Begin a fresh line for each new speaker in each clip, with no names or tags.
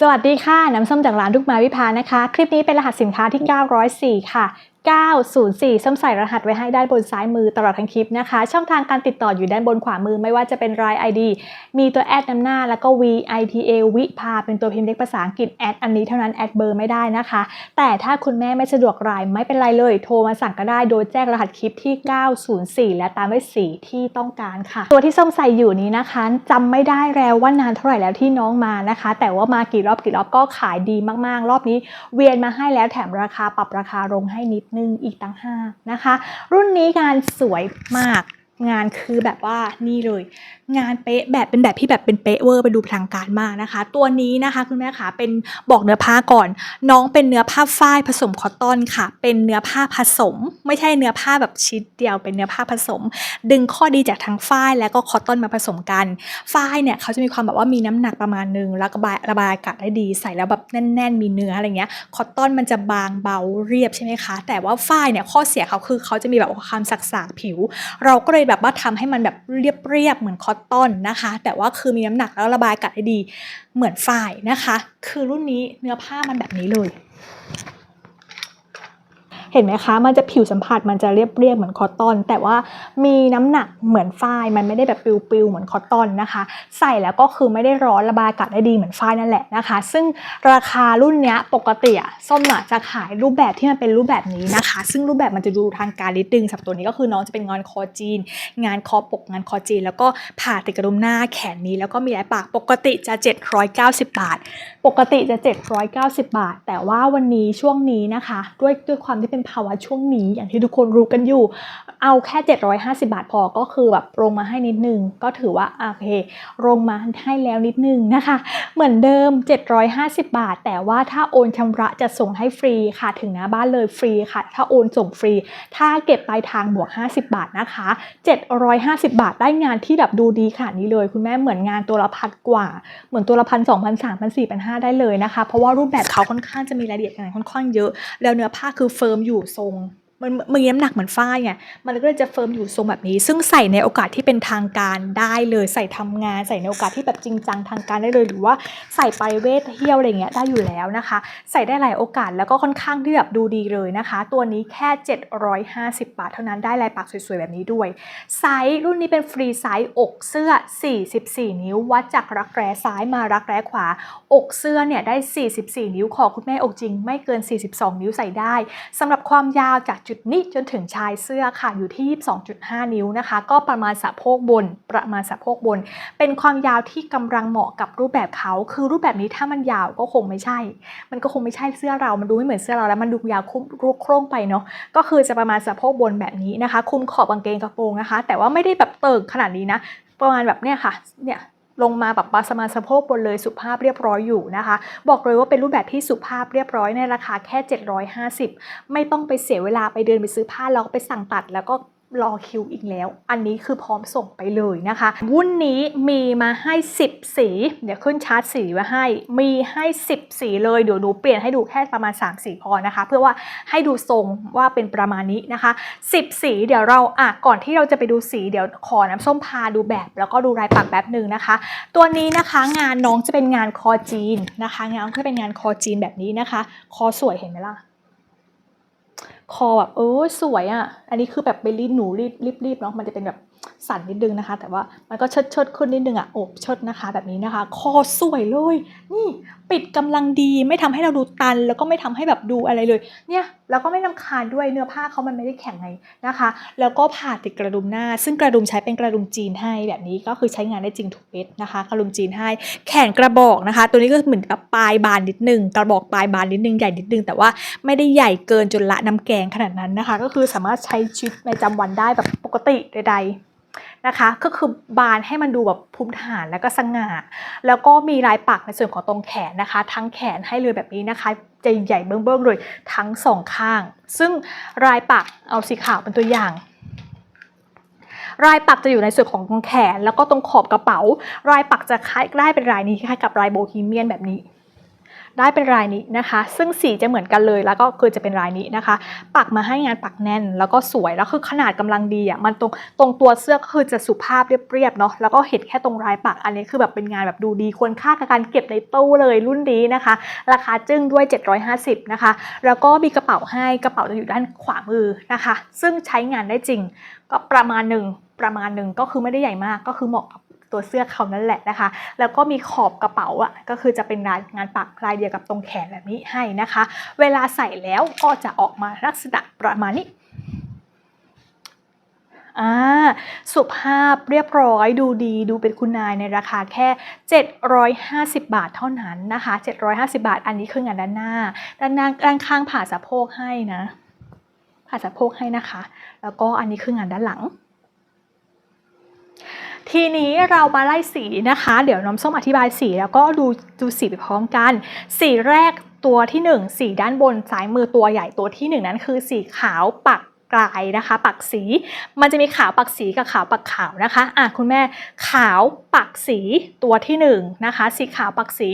สวัสดีค่ะ น้ำส้มจากร้านลูกไม้วิพานะคะ คลิปนี้เป็นรหัสสินค้าที่ 904 ค่ะ 904 ส้มใส่รหัสไว้ให้ด้านบนซ้ายมือตลอดทั้งคลิปนะคะ ช่องทางการติดต่ออยู่ด้านบนขวามือไม่ว่าจะเป็นราย ID มีตัวแอดนำหน้า แล้วก็ VIPA วิภาเป็นตัวพิมพ์เล็กภาษาอังกฤษแอดอันนี้เท่านั้นแอดเบอร์ไม่ได้นะคะ แต่ถ้าคุณแม่ไม่สะดวกรายไม่เป็นไรเลย โทรมาสั่งก็ได้โดยแจ้งรหัสคลิปที่ 904 และตามด้วยสีที่ต้องการค่ะ ตัวที่ส้มใส่อยู่นี้นะคะจำไม่ได้แล้วว่านานเท่าไหร่แล้วที่น้องมานะคะ แต่ว่ามากี่รอบกี่รอบก็ขายดีมากๆ รอบนี้ เวียนมาให้แล้วแถมราคาปรับราคาลงให้นิดหนึ่งอีกตั้งห้านะคะ รุ่นนี้งานสวยมาก งานคือแบบว่านี่เลย งานเป๊ะแบบเป็นแบบที่แบบเป็นเป๊ะเวอร์ไปดูพลังการมากนะคะ ตัวนี้นะคะคุณแม่ขาเป็นบอกเนื้อผ้าก่อน น้องเป็นเนื้อผ้าฝ้ายผสมคอตตอนค่ะ เป็นเนื้อผ้าผสม ไม่ใช่เนื้อผ้าแบบชิ้นเดียวเป็นเนื้อผ้าผสม ดึงข้อดีจากทั้งฝ้ายและก็คอตตอนมาผสมกันฝ้ายเนี่ยเขาจะมีความแบบว่ามีน้ำหนักประมาณนึงแล้วก็ระบายระบายอากาศได้ดีใส่แล้วแบบแน่น ๆ มีเนื้ออะไรเงี้ยคอตตอนมันจะบางเบาเรียบใช่ไหมคะแต่ว่าฝ้ายเนี่ยข้อเสียเขาคือเขาจะมีแบบความสักๆผิว เราก็เลยแบบว่าทำให้มันแบบเรียบๆเหมือนคอตตอนนะคะ แต่ว่าคือมีน้ำหนักแล้วระบายกัดได้ดีเหมือนฝ้ายนะคะ คือรุ่นนี้เนื้อผ้ามันแบบนี้เลย เห็นไหมคะ มันจะผิวสัมผัสมันจะเรียบๆเหมือนคอตตอน แต่ว่ามีน้ำหนักเหมือนฝ้ายมันไม่ได้แบบปิวๆเหมือนคอตตอนนะคะ ใส่แล้วก็คือไม่ได้ร้อนระบายอากาศได้ดีเหมือนฝ้ายนั่นแหละนะคะ ซึ่งราคารุ่นเนี้ยปกติอะส้มอะจะขายรูปแบบที่มันเป็นรูปแบบนี้นะคะ ซึ่งรูปแบบมันจะดูทางการนิดนึงสำหรับตัวนี้ก็คือน้องจะเป็นงานคอจีน งานคอปกงานคอจีน แล้วก็ผ่าติดกระดุมหน้าแขนนี้แล้วก็มีลายปากปกติจะ 790 บาท ปกติจะ 790 บาท แต่ว่าวันนี้ช่วงนี้นะคะ ด้วยด้วยความที่เป็นภาวะช่วงนี้อย่างที่ทุกคนรู้กันอยู่ เอาแค่ 750 บาทพอก็คือแบบลงมาให้นิดนึง ก็ถือว่าโอเคลงมาให้แล้วนิดนึงนะคะ เหมือนเดิม 750 บาท แต่ว่าถ้าโอนชำระจะส่งให้ฟรีค่ะถึงหน้าบ้านเลยฟรีค่ะ ถ้าโอนส่งฟรี ถ้าเก็บปลายทางบวก 50 บาทนะคะ 750 บาทได้งานที่แบบดูดีขนาดนี้เลย คุณแม่เหมือนงานตัวละพันกว่า เหมือนตัวละพันสองพันสามพันสี่พันห้าได้เลยนะคะ เพราะว่ารูปแบบเขาค่อนข้างจะมีรายละเอียดงานค่อนข้างเยอะ แล้วเนื้อผ้าคือเฟิร์มอยู่อยู่ทรง มันมันมีน้ำหนักเหมือนฝ้ายไงมันก็เลยจะเฟิร์มอยู่ทรงแบบนี้ ซึ่งใส่ในโอกาสที่เป็นทางการได้เลยใส่ทำงาน ใส่ในโอกาสที่แบบจริงจังทางการได้เลย หรือว่าใส่ไปเวทเที่ยวอะไรเงี้ยได้อยู่แล้วนะคะ ใส่ได้หลายโอกาสแล้วก็ค่อนข้างที่แบบดูดีเลยนะคะ ตัวนี้แค่ 750 บาทเท่านั้นได้ลายปักสวยๆแบบนี้ด้วยไซส์รุ่นนี้เป็นฟรีไซส์อกเสื้อ 44 นิ้ว วัดจากรักแร้ซ้ายมารักแร้ขวา อกเสื้อเนี่ยได้ 44 นิ้วขอคุณแม่อกจริง ไม่เกิน 42 นิ้วใส่ได้สำหรับความยาวจากจุดนี้จนถึงชายเสื้อค่ะอยู่ที่ 22.5 นิ้วนะคะ ก็ประมาณสะโพกบน ประมาณสะโพกบน เป็นความยาวที่กำลังเหมาะกับรูปแบบเขา คือรูปแบบนี้ถ้ามันยาวก็คงไม่ใช่ มันก็คงไม่ใช่เสื้อเรา มันดูไม่เหมือนเสื้อเราแล้วมันดูยาวคุ้มรูปโคร่งไปเนาะ ก็คือจะประมาณสะโพกบนแบบนี้นะคะ คุมขอบกางเกงกระโปรงนะคะ แต่ว่าไม่ได้แบบเติ่งขนาดนี้นะ ประมาณแบบเนี้ยค่ะ เนี่ย ลงมาแบบปาสมาสะโพกบนเลยสุภาพเรียบร้อยอยู่นะคะ บอกเลยว่าเป็นรูปแบบที่สุภาพเรียบร้อยในราคาแค่ 750 ไม่ต้องไปเสียเวลาไปเดินไปซื้อผ้าแล้วก็ไปสั่งตัดแล้วก็ รอคิวอีกแล้ว อันนี้คือพร้อมส่งไปเลยนะคะ วุ้นนี้มีมาให้ 10 สี เดี๋ยวขึ้นชาร์ตสีไว้ให้ มีให้ 10 สีเลย เดี๋ยวหนูเปลี่ยนให้ดูแค่ประมาณ 3 สีพอนะคะ เพื่อว่าให้ดูทรงว่าเป็นประมาณนี้นะคะ 10 สี เดี๋ยวเราอะก่อนที่เราจะไปดูสีเดี๋ยวขอน้ำส้มพาดูแบบ แล้วก็ดูลายปักแป๊บหนึ่งนะคะ ตัวนี้นะคะงานน้องจะเป็นงานคอจีนนะคะ งานน้องจะเป็นงานคอจีนแบบนี้นะคะ คอสวยเห็นไหมล่ะ คอแบบเออสวยอะ่ะ อันนี้คือแบบไปรีดหนูรีดรีบๆเนาะมันจะเป็นแบบ สั่นนิดนึงนะคะ แต่ว่ามันก็เชิดเชิดขึ้นนิดนึงอะ่ะโอบเชิดนะคะ แบบนี้นะคะ คอสวยเลยนี่ปิดกำลังดีไม่ทำให้เราดูตัน แล้วก็ไม่ทำให้แบบดูอะไรเลย เนี่ยแล้วก็ไม่ลำคาญด้วยเนื้อผ้าเขามันไม่ได้แข็งไงนะคะ แล้วก็ผ่าติดกระดุมหน้า ซึ่งกระดุมใช้เป็นกระดุมจีนให้แบบนี้ก็คือใช้งานได้จริงทุกเม็ดนะคะ กระดุมจีนให้ แขนกระบอกนะคะ ตัวนี้ก็เหมือนกับปลายบานนิดนึงกระบอกปลายบานนิดนึงใหญ่นิดนึงแต่ว่าไม่ได้ใหญ่เกินจนละน้ำแกงขนาดนั้นนะคะ ก็คือสามารถใช้ชีวิตในประจำวันได้แบบปกติใดๆ นะคะ ก็คือบานให้มันดูแบบภูมิฐานแล้วก็สง่า แล้วก็มีลายปักในส่วนของตรงแขนนะคะ ทั้งแขนให้เลยแบบนี้นะคะใหญ่เบิ้งๆเลยทั้งสองข้าง ซึ่งลายปักเอาสีขาวเป็นตัวอย่างลายปักจะอยู่ในส่วนของตรงแขน แล้วก็ตรงขอบกระเป๋าลายปักจะคล้ายได้เป็นลายนี้คล้ายกับลายโบฮีเมียนแบบนี้ ได้เป็นลายนี้นะคะ ซึ่งสีจะเหมือนกันเลยแล้วก็คือจะเป็นลายนี้นะคะ ปักมาให้งานปักแน่นแล้วก็สวยแล้วคือขนาดกำลังดีอะมันตรงตรงตัวเสื้อก็คือจะสุภาพเรียบๆเนาะแล้วก็เห็นแค่ตรงลายปักอันนี้คือแบบเป็นงานแบบดูดีควรค่ากับการเก็บในตู้เลยรุ่นนี้นะคะ ราคาจึ้งด้วย 750นะคะแล้วก็มีกระเป๋าให้กระเป๋าจะอยู่ด้านขวามือนะคะ ซึ่งใช้งานได้จริงก็ประมาณหนึ่งประมาณหนึ่งก็คือไม่ได้ใหญ่มากก็คือเหมาะกับ ตัวเสื้อเขานั่นแหละนะคะ แล้วก็มีขอบกระเป๋าอะก็คือจะเป็นงานงานปักลายเดียวกับตรงแขนแบบนี้ให้นะคะ เวลาใส่แล้วก็จะออกมาลักษณะประมาณนี้อ่าสุภาพเรียบร้อยดูดีดูเป็นคุณนายในราคาแค่ 750 บาทเท่านั้นนะคะ 750 บาทอันนี้คืองานด้านหน้า ด้านหน้าด้านข้างผ่าสะโพกให้นะ ผ่าสะโพกให้นะคะ แล้วก็อันนี้คืองานด้านหลัง ทีนี้เรามาไล่สีนะคะ เดี๋ยวน้องส้มอธิบายสีแล้วก็ดูดูสีไปพร้อมกัน สีแรกตัวที่ 1 สีด้านบนซ้ายมือตัวใหญ่ตัวที่ 1 นั้นคือสีขาวปัก กลายนะคะ ปักสี มันจะมีขาวปักสีกับขาวปักขาวนะคะอะคุณแม่ขาวปักสีตัวที่1นงนะคะ สีขาวปักสี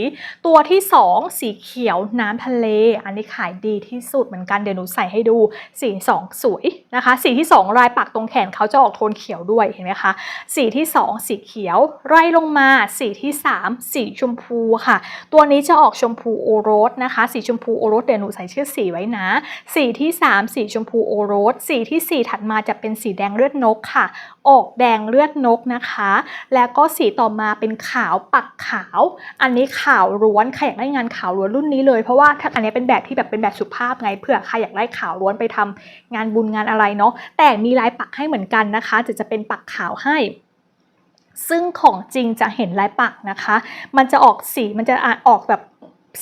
ตัวที่ 2 สีเขียวน้ำทะเล อันนี้ขายดีที่สุดเหมือนกันเดี๋ยวหนูใส่ให้ดูสี 2 สวยนะคะ สีที่ 2 ลายปักตรงแขนเขาจะออกโทนเขียวด้วยเห็นไหมคะสีที่ 2 สีเขียวไล่ลงมา สีที่ 3 สีชมพูค่ะ ตัวนี้จะออกชมพูโอรสนะคะ สีชมพูโอรสเดี๋ยวหนูใส่ชื่อสีไว้นะ สีที่ 3 สีชมพูโอรสสีที่ 4 ถัดมาจะเป็นสีแดงเลือดนกค่ะ ออกแดงเลือดนกนะคะ แล้วก็สีต่อมาเป็นขาวปักขาว อันนี้ขาวล้วนใครอยากได้งานขาวล้วนรุ่นนี้เลยเพราะว่าถ้าอันนี้เป็นแบบที่แบบเป็นแบบสุภาพไงเผื่อใครอยากได้ขาวล้วนไปทำงานบุญงานอะไรเนาะแต่มีลายปักให้เหมือนกันนะคะจะจะเป็นปักขาวให้ซึ่งของจริงจะเห็นลายปักนะคะ มันจะออกสี มันจะออกแบบ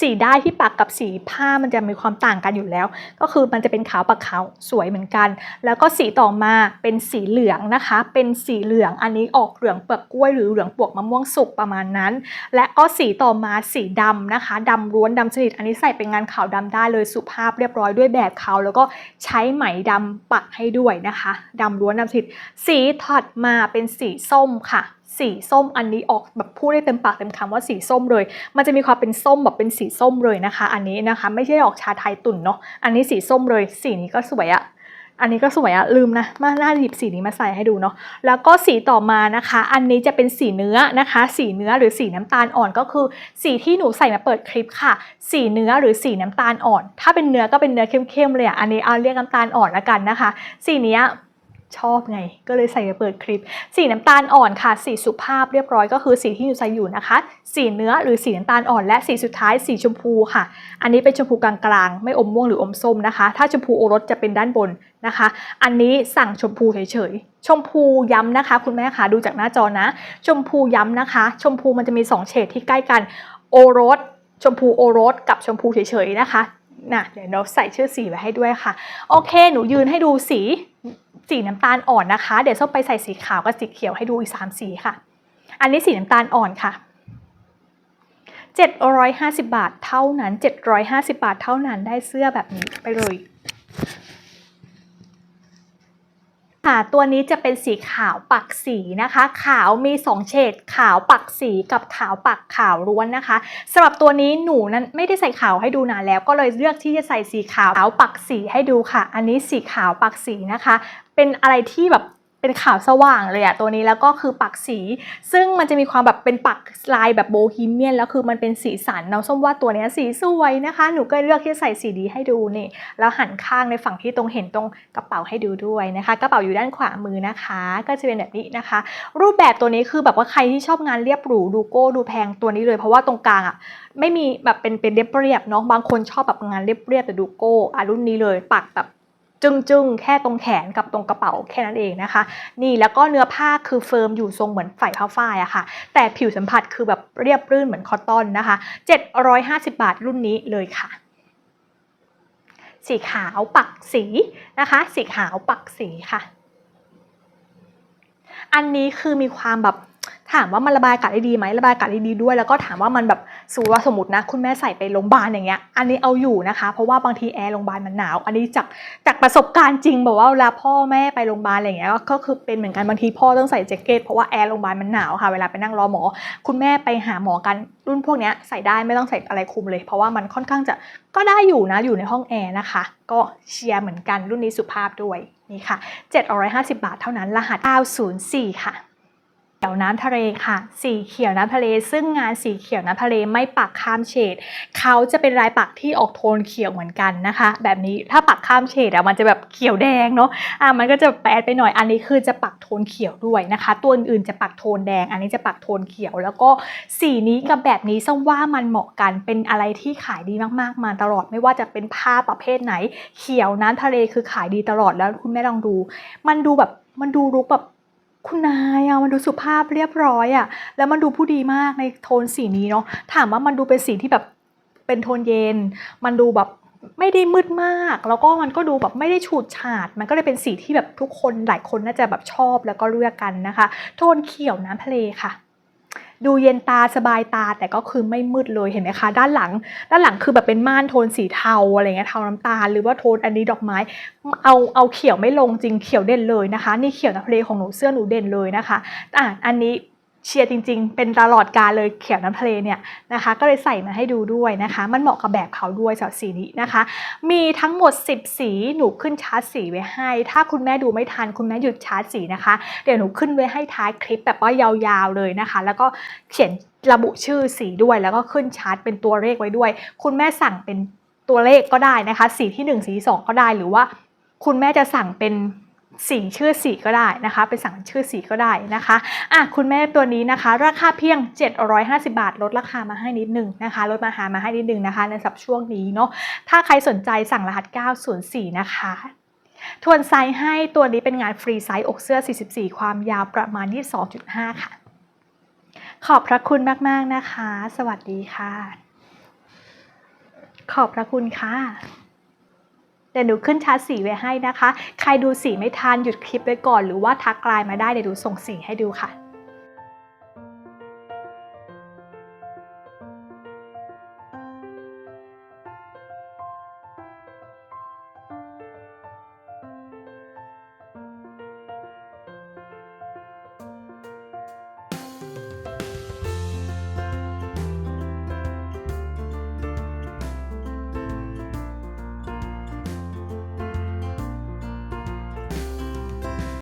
สีได้ที่ปักกับสีผ้ามันจะมีความต่างกันอยู่แล้ว ก็คือมันจะเป็นขาวปักขาวสวยเหมือนกัน แล้วก็สีต่อมาเป็นสีเหลืองนะคะ เป็นสีเหลืองอันนี้ออกเหลืองเปลือกกล้วยหรือเหลืองปวกมะม่วงสุกประมาณนั้น และก็สีต่อมาสีดำนะคะดำล้วนดำสนิทอันนี้ใส่เป็นงานขาวดำได้เลยสุภาพเรียบร้อยด้วยแบบขาวแล้วก็ใช้ไหมดำปักให้ด้วยนะคะดำล้วนดำสนิทสีถัดมาเป็นสีส้มค่ะ สีส้มอันนี้ออกแบบพูดได้เต็มปากเต็มคำว่าสีส้มเลย มันจะมีความเป็นส้มแบบเป็นสีส้มเลยนะคะ อันนี้นะคะ ไม่ใช่ออกชาไทยตุ่นเนาะอันนี้สีส้มเลย สีนี้ก็สวยอะอันนี้ก็สวยอะลืมนะมาหน้าหยิบสีนี้มาใส่ให้ดูเนาะแล้วก็สีต่อมานะคะ อันนี้จะเป็นสีเนื้อนะคะ สีเนื้อหรือสีน้ำตาลอ่อนก็คือ สีที่หนูใส่มาเปิดคลิปค่ะ สีเนื้อหรือสีน้ำตาลอ่อน ถ้าเป็นเนื้อก็เป็นเนื้อเข้มๆเลยอะอันนี้เอาเรียกน้ำตาลอ่อนละกันนะคะ สีเนี้ย ชอบไง ก็เลยใส่ไปเปิดคลิป สีน้ำตาลอ่อนค่ะ สีสุภาพเรียบร้อยก็คือสีที่อยู่ใส่อยู่นะคะ สีเนื้อหรือสีน้ำตาลอ่อน และสีสุดท้ายสีชมพูค่ะ อันนี้เป็นชมพูกลางๆ ไม่อมม่วงหรืออมส้มนะคะ ถ้าชมพูโอรสจะเป็นด้านบนนะคะ อันนี้สั่งชมพูเฉยๆ ชมพูย้ำนะคะ คุณแม่คะดูจากหน้าจอนะ ชมพูย้ำนะคะ ชมพูมันจะมี 2 เฉดที่ใกล้กันโอรส ชมพูโอรส กับชมพูเฉยๆนะคะนะเดี๋ยวเราใส่ชื่อสีไว้ให้ด้วยค่ะ โอเค หนูยืนให้ดูสี สีน้ำตาลอ่อนนะคะ เดี๋ยวส้มไปใส่สีขาวกับสีเขียวให้ดูอีก 3 สีค่ะ อันนี้สีน้ำตาลอ่อนค่ะ 750 บาทเท่านั้น 750 บาทเท่านั้นได้เสื้อแบบนี้ไปเลย ค่ะตัวนี้จะเป็นสีขาวปักสีนะคะ ขาวมี 2 เฉดขาวปักสีกับขาวปักขาวล้วนนะคะสำหรับตัวนี้หนูนั้นไม่ได้ใส่ขาวให้ดูนานแล้วก็เลยเลือกที่จะใส่สีขาวปักสีให้ดูค่ะ อันนี้สีขาวปักสีนะคะ เป็นอะไรที่แบบ เป็นขาวสว่างเลยอะตัวนี้แล้วก็คือปักสี ซึ่งมันจะมีความแบบเป็นปักลายแบบโบฮีเมียนแล้วคือมันเป็นสีสันน้องส้มว่าตัวนี้สีสวยนะคะ หนูก็เลือกที่จะใส่สีดีให้ดูนี่ แล้วหันข้างในฝั่งที่ตรงเห็นตรงกระเป๋าให้ดูด้วยนะคะ กระเป๋าอยู่ด้านขวามือนะคะ ก็จะเป็นแบบนี้นะคะ รูปแบบตัวนี้คือแบบว่าใครที่ชอบงานเรียบหรูดูโก้ดูแพงตัวนี้เลย เพราะว่าตรงกลางอะไม่มีแบบเป็นเป็นเรียบเรียบเนาะบางคนชอบแบบงานเรียบเรียบแต่ดูโก้อะรุ่นนี้เลยปักแบบ จึ้งๆ แค่ตรงแขนกับตรงกระเป๋าแค่นั้นเองนะคะ นี่แล้วก็เนื้อผ้าคือเฟิร์มอยู่ทรงเหมือนฝ่ายผ้าฝ้ายอะค่ะ แต่ผิวสัมผัสคือแบบเรียบรื่นเหมือนคอตตอนนะคะ 750 บาทรุ่นนี้เลยค่ะสีขาวปักสีนะคะ สีขาวปักสีค่ะ อันนี้คือมีความแบบ ถามว่ามันระบายอากาศได้ดีไหมระบายอากาศได้ดีด้วย แล้วก็ถามว่ามันแบบสมมุติว่าสมมตินะ คุณแม่ใส่ไปโรงพยาบาลอย่างเงี้ย อันนี้เอาอยู่นะคะ เพราะว่าบางทีแอร์โรงพยาบาลมันหนาว อันนี้จากจากประสบการณ์จริงบอกว่าเวลาพ่อแม่ไปโรงพยาบาลอะไรอย่างเงี้ยก็คือเป็นเหมือนกันบางทีพ่อต้องใส่แจ็คเก็ตเพราะว่าแอร์โรงพยาบาลมันหนาวค่ะเวลาไปนั่งรอหมอ คุณแม่ไปหาหมอกันรุ่นพวกเนี้ยใส่ได้ไม่ต้องใส่อะไรคลุมเลย เพราะว่ามันค่อนข้างจะก็ได้อยู่นะอยู่ในห้องแอร์นะคะ ก็เชียร์เหมือนกันรุ่นนี้สุภาพด้วยนี่ค่ะ750 บาทเท่านั้นรหัส904 ค่ะ เขียวน้ำทะเลค่ะ สีเขียวน้ำทะเล ซึ่งงานสีเขียวน้ำทะเลไม่ปักข้ามเฉดเขาจะเป็นลายปักที่ออกโทนเขียวเหมือนกันนะคะ แบบนี้ถ้าปักข้ามเฉดอะมันจะแบบเขียวแดงเนาะอะมันก็จะแปดไปหน่อยอันนี้คือจะปักโทนเขียวด้วยนะคะ ตัวอื่นๆจะปักโทนแดง อันนี้จะปักโทนเขียว แล้วก็สีนี้กับแบบนี้ส้มว่ามันเหมาะกันเป็นอะไรที่ขายดีมากๆมาตลอดไม่ว่าจะเป็นผ้าประเภทไหน เขียวน้ำทะเลคือขายดีตลอดแล้วคุณแม่ลองดู มันดูแบบมันดูรุกแบบ คุณนายอะมันดูสุภาพเรียบร้อยอะแล้วมันดูผู้ดีมากในโทนสีนี้เนาะถามว่ามันดูเป็นสีที่แบบเป็นโทนเย็น มันดูแบบไม่ได้มืดมาก แล้วก็มันก็ดูแบบไม่ได้ฉูดฉาด มันก็เลยเป็นสีที่แบบทุกคนหลายคนน่าจะแบบชอบแล้วก็เลือกกันนะคะ โทนเขียวน้ำทะเลค่ะ ดูเย็นตาสบายตาแต่ก็คือไม่มืดเลยเห็นไหมคะ ด้านหลัง ด้านหลังคือแบบเป็นม่านโทนสีเทาอะไรเงี้ยเทาน้ำตาลหรือว่าโทนอันนี้ดอกไม้ เอาเอาเขียวไม่ลงจริงเขียวเด่นเลยนะคะ นี่เขียวน้ำทะเลของหนูเสื้อหนูเด่นเลยนะคะอะอันนี้ เชียร์จริง ๆ เป็นตลอดกาลเลยเขียวน้ำทะเลเนี่ยนะคะ ก็เลยใส่มาให้ดูด้วยนะคะ มันเหมาะกับแบบเขาด้วยสำหรับสีนี้นะคะ มีทั้งหมด 10 สีหนูขึ้นชาร์จสีไว้ให้ ถ้าคุณแม่ดูไม่ทันคุณแม่หยุดชาร์จสีนะคะ เดี๋ยวหนูขึ้นไว้ให้ท้ายคลิปแบบว่ายาวๆเลยนะคะ แล้วก็เขียนระบุชื่อสีด้วยแล้วก็ขึ้นชาร์จเป็นตัวเลขไว้ด้วย คุณแม่สั่งเป็นตัวเลขก็ได้นะคะ สีที่ 1 สี 2 ก็ได้หรือว่า คุณแม่จะสั่งเป็น สีชื่อสีก็ได้นะคะ เป็นสั่งชื่อสีก็ได้นะคะอะคุณแม่ตัวนี้นะคะ ราคาเพียง 750 บาท ลดราคามาให้นิดนึงนะคะ ลดมาหามาให้นิดนึงนะคะในสับช่วงนี้เนาะถ้าใครสนใจสั่งรหัส 904 นะคะทวนไซส์ให้ตัวนี้เป็นงานฟรีไซส์อกเสื้อ 44 ความยาวประมาณ 22.5 ค่ะ ขอบพระคุณมาก ๆ นะคะ สวัสดีค่ะ ขอบพระคุณค่ะ เดี๋ยวหนูขึ้นชาร์จสีไว้ให้นะคะ ใครดูสีไม่ทันหยุดคลิปไว้ก่อน หรือว่าทักไลน์มาได้เดี๋ยวหนูส่งสีให้ดูค่ะ